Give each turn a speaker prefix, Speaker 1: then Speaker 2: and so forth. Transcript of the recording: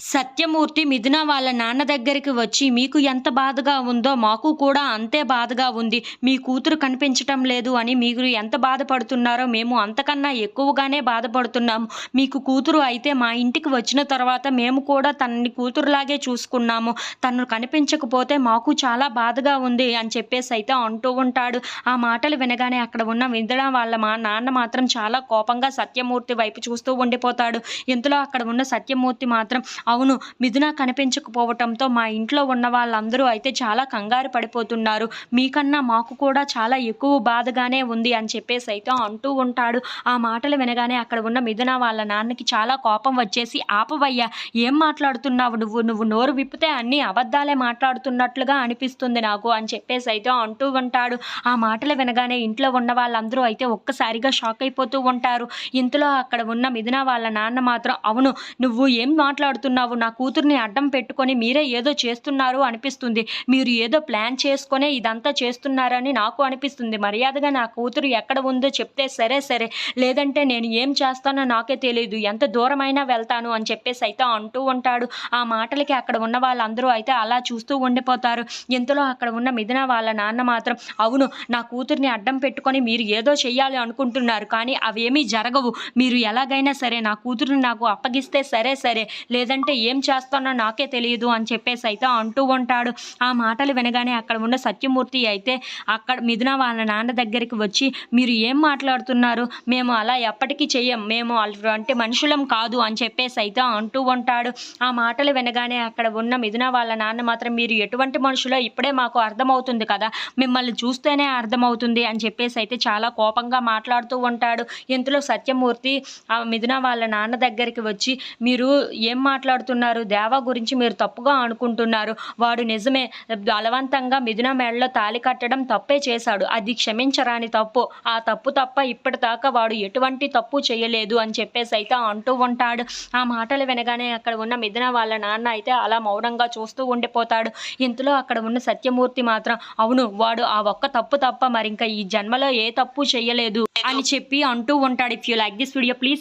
Speaker 1: సత్యమూర్తి మిథున వాళ్ళ నాన్న దగ్గరికి వచ్చి మీకు ఎంత బాధగా ఉందో మాకు కూడా అంతే బాధగా ఉంది. మీ కూతురు కనిపించటం లేదు అని మీరు ఎంత బాధపడుతున్నారో మేము అంతకన్నా ఎక్కువగానే బాధపడుతున్నాము. మీకు కూతురు అయితే మా ఇంటికి వచ్చిన తర్వాత మేము కూడా తనని కూతురులాగే చూసుకున్నాము. తను కనిపించకపోతే మాకు చాలా బాధగా ఉంది అని చెప్పేసి అయితే అంటూ ఉంటాడు. ఆ మాటలు వినగానే అక్కడ ఉన్న మిథున వాళ్ళ మా నాన్న మాత్రం చాలా కోపంగా సత్యమూర్తి వైపు చూస్తూ ఉండిపోతాడు. ఇంతలో అక్కడ ఉన్న సత్యమూర్తి మాత్రం అవును మిథున కనిపించకపోవటంతో మా ఇంట్లో ఉన్న వాళ్ళందరూ అయితే చాలా కంగారు పడిపోతున్నారు. మీకన్నా మాకు కూడా చాలా ఎక్కువ బాధగానే ఉంది అని చెప్పేసి అయితే అంటూ ఉంటాడు. ఆ మాటలు వినగానే అక్కడ ఉన్న మిథున వాళ్ళ నాన్నకి చాలా కోపం వచ్చేసి ఆపవయ్యా ఏం మాట్లాడుతున్నావు నువ్వు? నువ్వు నోరు విప్పితే అన్ని అబద్ధాలే మాట్లాడుతున్నట్లుగా అనిపిస్తుంది నాకు అని చెప్పేసి అయితే అంటూ ఉంటాడు. ఆ మాటలు వినగానే ఇంట్లో ఉన్న వాళ్ళందరూ అయితే ఒక్కసారిగా షాక్ అయిపోతూ ఉంటారు. ఇంతలో అక్కడ ఉన్న మిథున వాళ్ళ నాన్న మాత్రం అవును నువ్వు ఏం మాట్లాడుతున్నావు? నా కూతుర్ని అడ్డం పెట్టుకొని మీరే ఏదో చేస్తున్నారు అనిపిస్తుంది. మీరు ఏదో ప్లాన్ చేసుకునే ఇదంతా చేస్తున్నారని నాకు అనిపిస్తుంది. మర్యాదగా నా కూతురు ఎక్కడ ఉందో చెప్తే సరే సరే. లేదంటే నేను ఏం చేస్తానో నాకే తెలియదు ఎంత దూరమైనా వెళ్తాను అని చెప్పేసి అయితే అంటూ ఉంటాడు. ఆ మాటలకి అక్కడ ఉన్న వాళ్ళందరూ అయితే అలా చూస్తూ ఉండిపోతారు. ఇంతలో అక్కడ ఉన్న మిథున వాళ్ళ నాన్న మాత్రం అవును నా కూతుర్ని అడ్డం పెట్టుకొని మీరు ఏదో చెయ్యాలి అనుకుంటున్నారు కానీ అవేమీ జరగవు. మీరు ఎలాగైనా సరే నా కూతురుని నాకు అప్పగిస్తే సరే సరే. లేదంటే ఏం చేస్తానో నాకే తెలియదు అని చెప్పేసి అయితే అంటూ ఉంటాడు. ఆ మాటలు వినగానే అక్కడ ఉన్న సత్యమూర్తి అయితే అక్కడ మిథున వాళ్ళ నాన్న దగ్గరికి వచ్చి మీరు ఏం మాట్లాడుతున్నారు? మేము అలా ఎప్పటికీ చెయ్యం. మేము అంటే మనుషులం కాదు అని చెప్పేసి అయితే అంటూ ఉంటాడు. ఆ మాటలు వినగానే అక్కడ ఉన్న మిథున వాళ్ళ నాన్న మాత్రం మీరు ఎటువంటి మనుషులో? ఇప్పుడే మాకు అర్థమవుతుంది కదా. మిమ్మల్ని చూస్తేనే అర్థమవుతుంది అని చెప్పేసి అయితే చాలా కోపంగా మాట్లాడుతూ ఉంటాడు. ఇంతలో సత్యమూర్తి ఆ మిథున వాళ్ళ నాన్న దగ్గరికి వచ్చి మీరు ఏం మాట్లాడుతున్నారు. దేవా గురించి మీరు తప్పుగా అనుకుంటున్నారు. వాడు నిజమే. బలవంతంగా మిథున మేడలో తాళి కట్టడం తప్పే చేశాడు. అది క్షమించరాని తప్పు. ఆ తప్పు తప్ప ఇప్పటిదాకా వాడు ఎటువంటి తప్పు చేయలేదు అని చెప్పేసి అయితే అంటూ ఉంటాడు. ఆ మాటలు వినగానే అక్కడ ఉన్న మిథున వాళ్ళ నాన్న అయితే అలా మౌనంగా చూస్తూ ఉండిపోతాడు. ఇంతలో అక్కడ ఉన్న సత్యమూర్తి మాత్రం అవును వాడు ఆ ఒక్క తప్పు తప్ప మరి ఇంకా ఈ జన్మలో ఏ తప్పు చేయలేదు అని చెప్పి అంటూ ఉంటాడు. If you like this video please